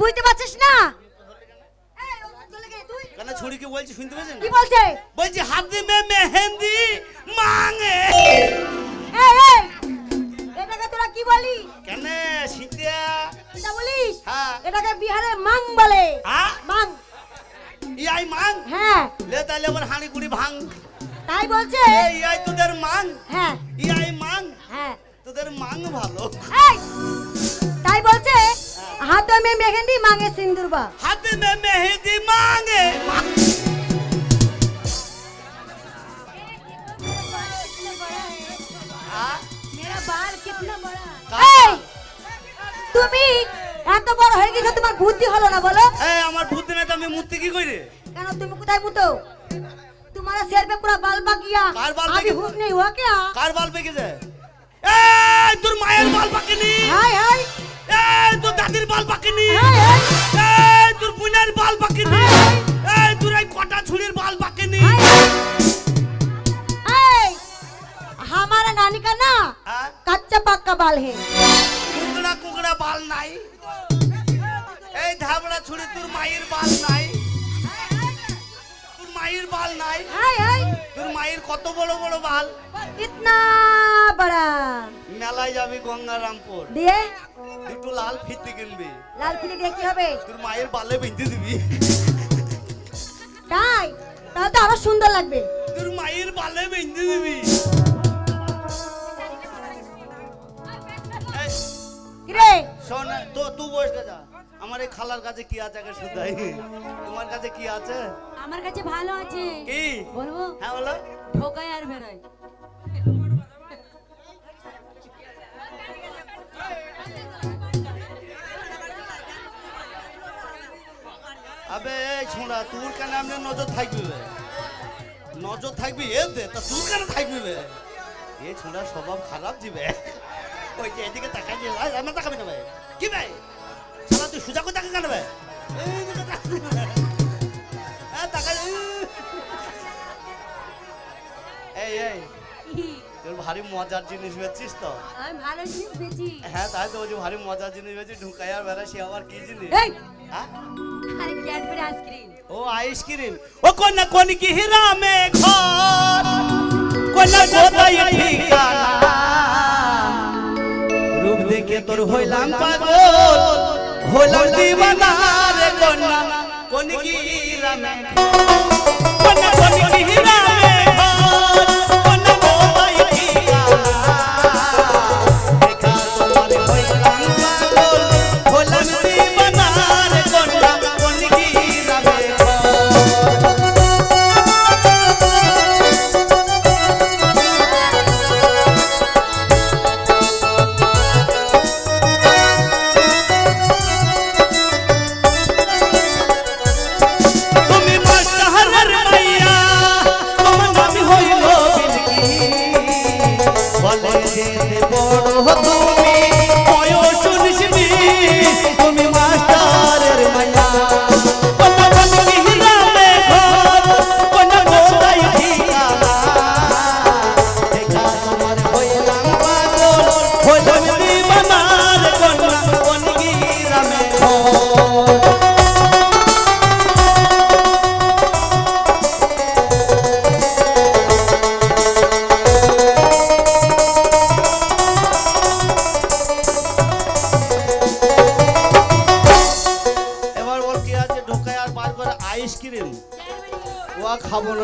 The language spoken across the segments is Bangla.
বুঝতে পারছিস না? কেন ছুরি কি বলছি শুনতে পেয়েছেন কি বলছে? বলছি হাতে মে মেহেন্দি মাঙে। এই এই এটাকে তোরা কি বলি? কেন শীতিয়া এটা বলিস? হ্যাঁ। এটাকে বিহারে মাং বলে। হ্যাঁ? মাং। ইয়াই মাং? হ্যাঁ। লে তাহলে আবার হাঁড়ি কুড়ি ভাঙ। তাই বলছে? এই ইয়াই তোদের মাং। হ্যাঁ। ইয়াই মাং। হ্যাঁ। তোদের মাং ভালো। এই তাই বলছে? হাতে মে মেহেন্দি মাঙে সিন্দুর বা হাতে মে মেহেন্দি মাঙে হ্যাঁ? মেরা বাল কিতনা বড়া কার এই বাল? তুমি এত বড় হয়ে গেছো তোমার বুদ্ধি হলো না বলো এই আমার বুদ্ধি নেই তো আমি মূর্তি কি করি কেন তুমি কোথায় মুতো तुम्हारा सिर पे पूरा बाल पक गया कार बाल अभी पक- हुक नहीं हुआ क्या কার বাল পেকেছে এই তোর মায়ের বাল পাকেনি हाय हाय এই তোর দাদির বাল পাকেনি হাই, হাই। এই তোর বোনের বাল পাকেনি হাই, এই তোর এই কটা ছুরির বাল পাকেনি हाय हाय हमारा नानी का ना হ্যাঁ? कच्चा पक्का बाल है কুকড়া কুকড়া বাল নাই এই ধাবড়া ছুরি তোর মায়ের বাল নাই তোর মায়ের বাল নাই हाय हाय তোর মায়ের কত বড় বড় বাল इतना बड़ा মেলায় যাবি গঙ্গারামপুর দিয়ে দুটো লাল ফিতে কিনবি লাল ফিলে দিয়ে কি হবে? তোর মায়ের বালে বেঁধে দিবি। তাই? তাহলে তো আরও সুন্দর লাগবে। তোর মায়ের বালে বেঁধে দিবি। শোন তো তুই বসে যা আমার এই খালার কাছে কি আছে আগে শুধাই? তোমার কাছে কি আছে? আমার কাছে ভালো আছে। কি? বলব? হ্যাঁ বলো। ঢোকায় আর বেরোয়। ছোঁড়া, তোর কেন আমি নজর থাকবি? নজর থাকবি, এ দে, তা তোর কেন থাকবি এ ছোঁড়া স্বভাব খারাপ দিবে ওই যে এদিকে তাকাই দিয়ে ভাই আমার তাকাবি না ভাই কি ভাই সালা তুই সুজা করে তাকা কেন ভাই এইদিকে ভারী মজার জিনিস বেচছিস তো? আমি ভালো জিনিস বেচি। হ্যাঁ তাই তো বলছি ভারী মজার জিনিস বেচি ঢুকাই আর বেড়া সে আবার কি জিনিস? এই হ্যাঁ? আরে ক্যাডবেরি আইসক্রিম? ও আইসক্রিম। ও কোন না কোন কি হীরা মে ঘর? কোন কোথায় ঠিকানা? রূপ দেখে তোর হইলাম পাগল। হইলাম দিবানা রে কন্যা কোন কি হীরা মে কোন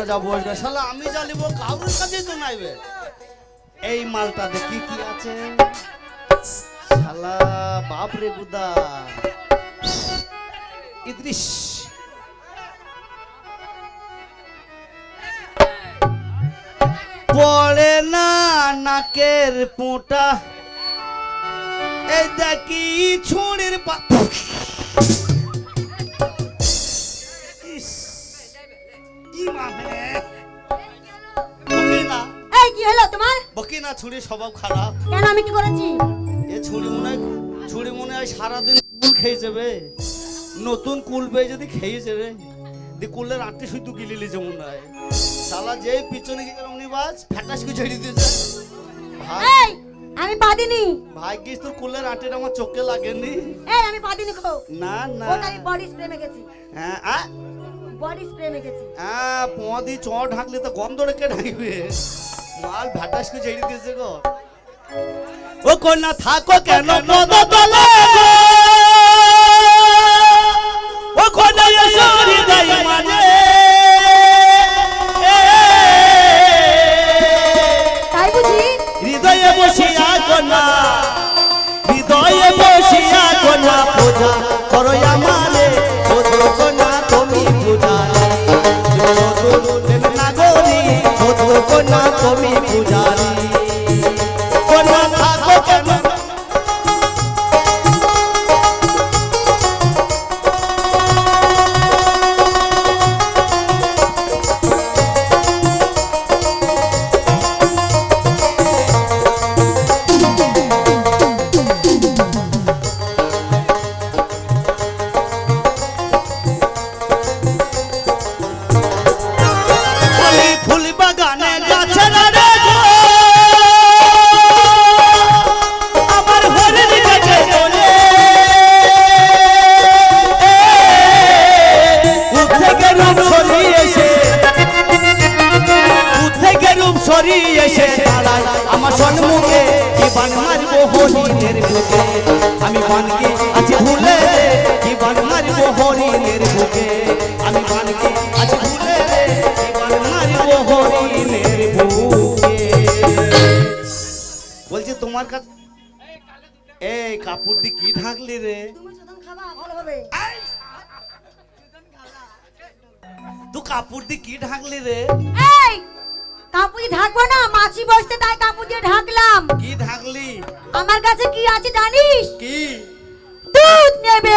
যা বসবে। শালা, আমি জ্বালিব কারোর কাছেই তো নাইবে এই মালটাতে কি কি আছে? শালা বাপ রে গুদা। ইদ্রিস। পড়ে না নাকের পোঁটা। এই দেখি ছুরির পা এই কি হলো তোমার? বকি না ছুরি স্বভাব খারাপ। কেন আমি কি করেছি এ ছুরি মনে হয় ছুরি মনে হয় সারাদিন কুল খেয়ে যাবে। নতুন কুল পেয়ে যদি খেয়ে যাবে দি কুলের আটটি শুধু গিলি লিছে মনে হয়। শালা যেই পিছনে গিয়ে অমনি বাস ফ্যাটাস কিছু ছেড়ে দিয়েছে? ভাই এই আমি পাদিনি। ভাগ্যিস তোর কুলের আটের আমার চোখে লাগেনি? এই আমি পাদিনি খো। না না। ওটা আমি বডি স্প্রে মেখেছি হ্যাঁ আ? বডি স্প্রে মেখেছি হ্যাঁ পোঁদি চ ঢাকলে তো গন্ধ রেখে ঢাকবে? মাল ভাটাস করে ছেড়ে দিয়েছে গো। ও কন্যা থাকো কেন পদ তলে? ও কন্যা এসো হৃদয় মাঝে। খোঁজো কন্যা তুমি মারবো বুকে। আমি বানকে আছি ভুলে রে বান মারবো হরিণের বুকে। বলছি তোমার কাছে এই কাপড় দিয়ে কি ঢাকলি রে? তুই কাপড় দিয়ে কি ঢাকলি রে? এই কাপড় দিয়ে ঢাকবো না মাছি বসতে তাই কাপড় দিয়ে ঢাকলাম। কি ঢাকলি? আমার কাছে কি আছে জানিস? কি? দুধ নেবে।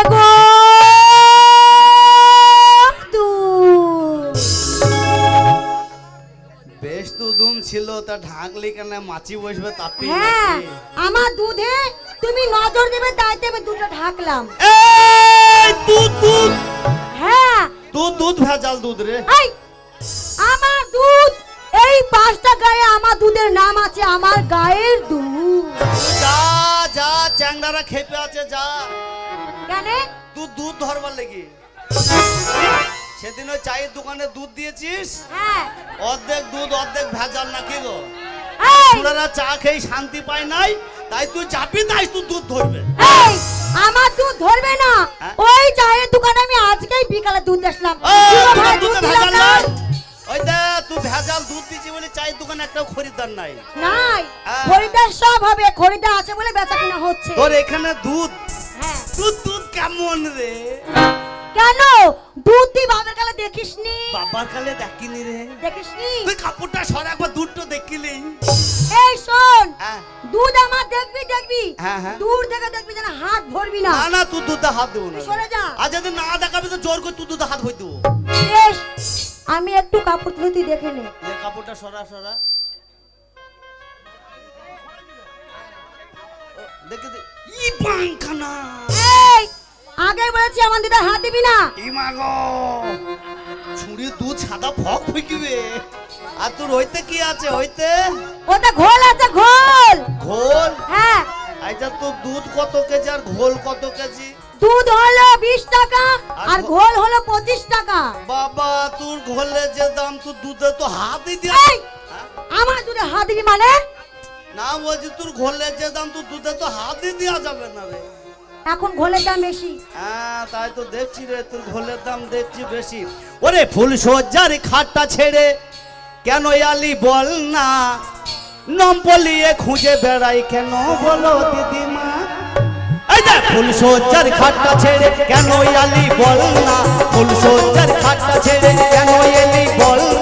দুম তা ঢাকলি কেন? মাছি বসবে তাতে হ্যাঁ আমার দুধে তুমি নজর দেবে তাই আমি দুধটা ঢাকলাম। এই তুই দুধ! হ্যাঁ। তুই দুধ ভেজাল দুধ রে। এই আমার দুধ এই পাঁচটা গায়ে আমার দুধের নাম আছে আমার গায়ের দুধ। যা যা চ্যাংড়ারা খেপে আছে যা। কেন? তুই দুধ ধরবার লেগে। সেদিন ওই চায়ের দোকানে দুধ দিয়েছিস? হ্যাঁ। অর্ধেক দুধ অর্ধেক ভেজাল নাকি গো? তোরা চা খেয়ে শান্তি পায় নাই তাই তুই যাবি তাই তুই দুধ ধরবে। আমার দুধ ধরবে না। হ্যাঁ? ওই চায়ের দোকানে আমি আজকেই বিকালে দুধ আসলাম। না। ওই দে তুই ভেজাল দুধ দিচ্ছি বলে চায়ের দোকানে একটাও খরিদ্দার নাই। নাই। হ্যাঁ। খরিদার সব হবে খরিদার আছে বলে বেচা কিনা হচ্ছে। তোর এখানে দুধ? হ্যাঁ। দুধ দুধ কেমন রে? কেন? দুধ বাবার কালে দেখিসনি? বাবার কালে দেখিনি রে। দেখিসনি? তুই কাপড়টা সর একবার দুধটা দেখিলি। এই শোন হ্যাঁ। দুধ আমার দেখবি দেখবি? হ্যাঁ, হ্যাঁ। দূর থেকে দেখবি যেন হাত ধরবি না। না না তুই দুধে হাত দেবো না। সরে যা। আর যদি না দেখাবি তো জোর করে তুই দুধে হাত হয়ে দেবো। আমি একটু কাপড় তুলে তুই দেখে নে। কাপড়টা সরা সরা। দেখে দে। ই এই আগে বলেছি আমার দিদা হাত দিবি না। ই মাগো ছুরি দুধ সাদা ফক ফুকিবে। আর তোর হইতে কি আছে হইতে? ওটা ঘোল আছে ঘোল। ঘোল? হ্যাঁ। আচ্ছা তোর দুধ কত কেজি আর ঘোল কত কেজি? দুধ হলো বিশ টাকা আর ঘোল হলো পঁচিশ টাকা। বাবা তোর ঘোলে যে দাম তোর দুধে তো হাতই দিয়া হ্যাঁ? আমার দুধে হাত দিবি মানে? না বলছি তোর ঘোলে যে দাম তোর দুধে তো হাতই দেওয়া যাবে না রে। এখন ঘোলের দাম বেশি। হ্যাঁ তাই তো দেখছি রে, তোর ঘোলের দাম দেখছি বেশি। ওরে ফুল সজ্জার খাটটা ছেড়ে কেন আলি বল না? নম্পলিয়ে খুঁজে বেড়াই কেন বলো দিদিমা? এই যে ফুল সজ্জার খাটটা ছেড়ে কেন আলি বল না? ফুল সজ্জার খাটটা ছেড়ে কেন এলি বল না?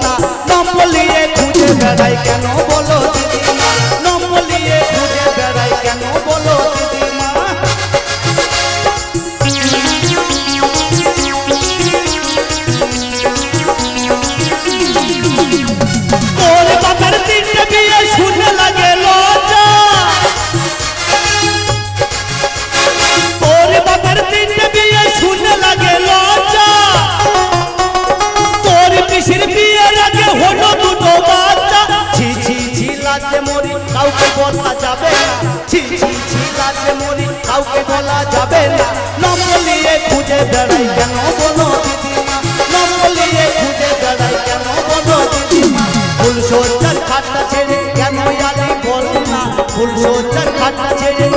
ছি ছি ছি রাতে মরি কাউকে বলা যাবে না। নম্বলিয়ে খুঁজে বেড়াই কেন বলো নম্বলিয়ে খুঁজে বেড়াই কেন বলো ফুল সজ্জার খাটটা ছেড়ে কেন আলি বলো না? ফুল খাটটা ছেড়ে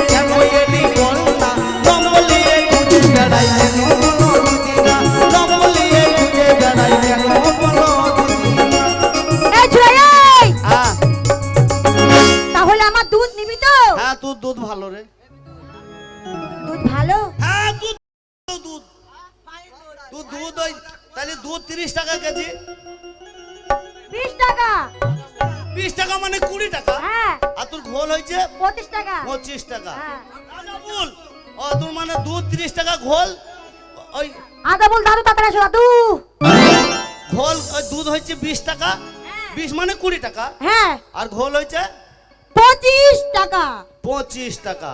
ঘোল? ওই আদা বল দাদু তাড়াতাড়ি আসো দাদু। ঘোল ওই দুধ হচ্ছে বিশ টাকা। বিশ মানে কুড়ি টাকা। হ্যাঁ। আর ঘোল হয়েছে? পঁচিশ টাকা। পঁচিশ টাকা।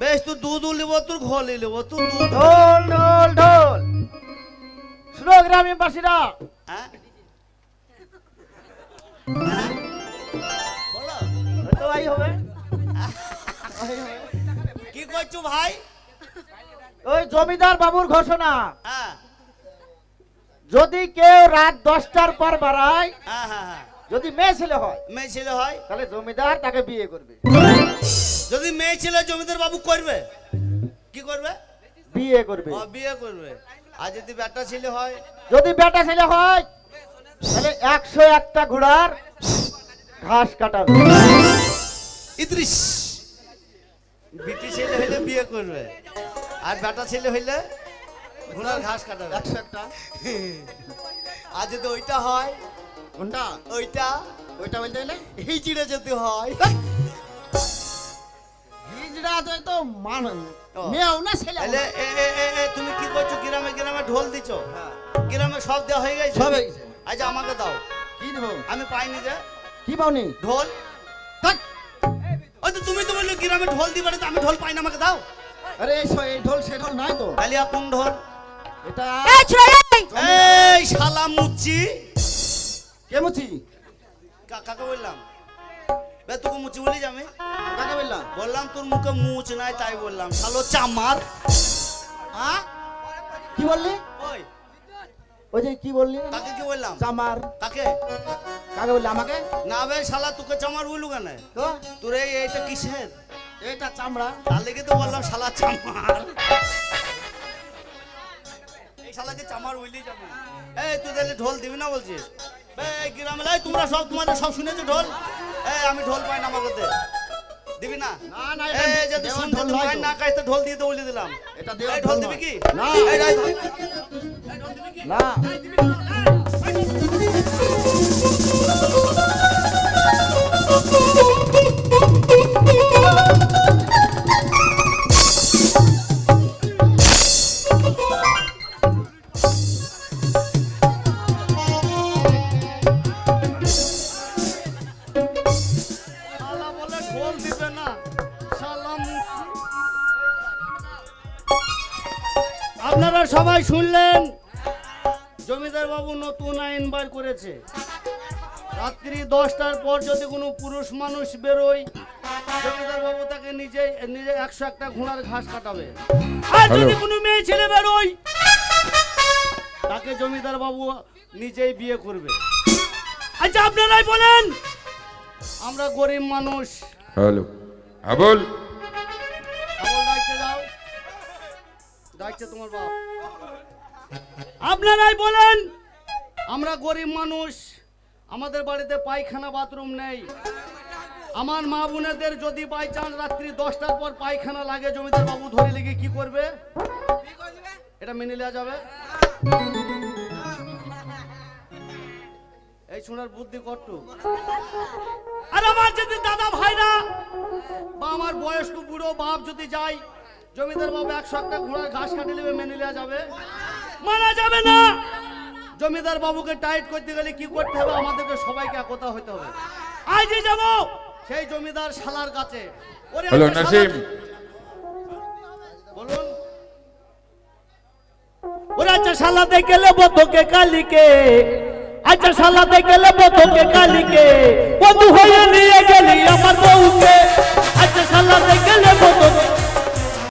বেশ তুই দুধও নেব তোর ঘোলই নেব তুই দুধ। ঢোল ঢোল ঢোল। শুনো গ্রামবাসীরা। হ্যাঁ? বলো। তো ভাই হবে। কি করছ ভাই? ওই জমিদার বাবুর ঘোষণা। হ্যাঁ। যদি কেউ রাত দশটার পর বাড়ায় হ্যাঁ হ্যাঁ যদি মেয়ে ছেলে হয় মেয়ে ছেলে হয়। তাহলে জমিদার তাকে বিয়ে করবে। যদি মেয়ে ছেলে জমিদার বাবু করবে কি করবে? বিয়ে করবে। ও বিয়ে করবে। আর যদি বেটা ছেলে হয়? যদি বেটা ছেলে হয় তাহলে একশো একটা ঘোড়ার ঘাস কাটাবে। ইদ্রিস। বিটি ছেলে হলে বিয়ে করবে। আর বেটা ছেলে হইলে ঘোড়ার ঘাস কাটাবে একশো একটা। আর যদি ওইটা হয় কোনটা? ওইটা। ওইটা বলতে গেলে চিড়ে যদি হয়। হিজড়া তো তো মান মেয়েও না ছেলে তুমি কি করছ? গ্রামে গ্রামে ঢোল দিছো? গ্রামে সব দেওয়া হয়ে গেছে? সব আচ্ছা আমাকে দাও। কি দেবো আমি পাইনি যে। কি পাওনি? ঢোল। ওই তো তুমি তো বললে গ্রামে ঢোল দিবে আমি ঢোল পাই না আমাকে দাও। আরে এই ঢোল সে ঢোল নাই তো। তাহলে কোন ঢোল? এটা এই ছোড়া এই! এই শালা মুচি। কে মুচি? কা- বললাম? বে তোকে মুচি বলি আমি? কাকে বললাম? বললাম তোর মুখে মুচ নাই তাই বললাম। শালো চামার হ্যাঁ কি বললি? ওই ওই যে কি বললি? কাকে কি বললাম? চামার। কাকে? কাকে বললি আমাকে? না বে শালা তোকে চামার বললু কেন? তো? তোর এই এইটা কিসের? এটা চামড়া। তার লেগে তো বললাম শালা চামার। এই শালাকে চামার বললি যাবে। এই তুই তাহলে ঢোল দিবি না বলছিস? এই গ্রামে তোমরা সব তোমাদের সব শুনেছো ঢোল? এই আমি ঢোল পাই না আমাকে। দিবি না? না, না, এই যদি শুনতে ঢোল তো পাই না কাইতে ঢোল দিয়ে তো বলে দিলাম। এটা এই ঢোল দিবি কি? না। এই, নতুন আইন বার করেছে। রাত্রি দশটার পর যদি কোনো পুরুষ মানুষ বেরোয় জমিদার বাবু তাকে নিজে নিজে একশো একটা ঘোড়ার ঘাস কাটাবে। আর যদি কোনো মেয়ে ছেলে বেরোয় তাকে জমিদার বাবু নিজেই বিয়ে করবে। আচ্ছা আপনারাই বলেন আমরা গরিব মানুষ। হ্যালো। হ্যাঁ বল। আমল যাও দায়িত্বে তোমার বাপ। আপনারাই বলেন আমরা গরিব মানুষ, আমাদের বাড়িতে পায়খানা বাথরুম নেই। আমার মা বোনেদের যদি বাই চান্স রাত্রি দশটার পর পায়খানা লাগে, জমিদার বাবু ধরে লেগে কি করবে? এটা মেনে নেওয়া যাবে? এই শোনার বুদ্ধি কট্টু আর আমার যদি দাদা ভাইরা বা আমার বয়স্ক বুড়ো বাপ যদি যায়, জমিদার বাবু একশো একটা ঘোড়ার ঘাস কাটে নেবে, মেনে নেওয়া যাবে? মানা যাবে না! জমিদার বাবুকে টাইট করতে গেলে কি করতে হবে? আমাদেরকে সবাইকে একতা হতে হবে। আজই যাব। সেই জমিদার শালার কাছে। ওরে হ্যালো নাসিম। শালা- বলুন। ওরে আচ্ছা শালাতে গেলে বধকে কালিকে। আচ্ছা শালাতে গেলে বধকে কালিকে। বন্ধু হয়ে নিয়ে গেলি আমার বউকে। আচ্ছা শালাতে গেলে বধকে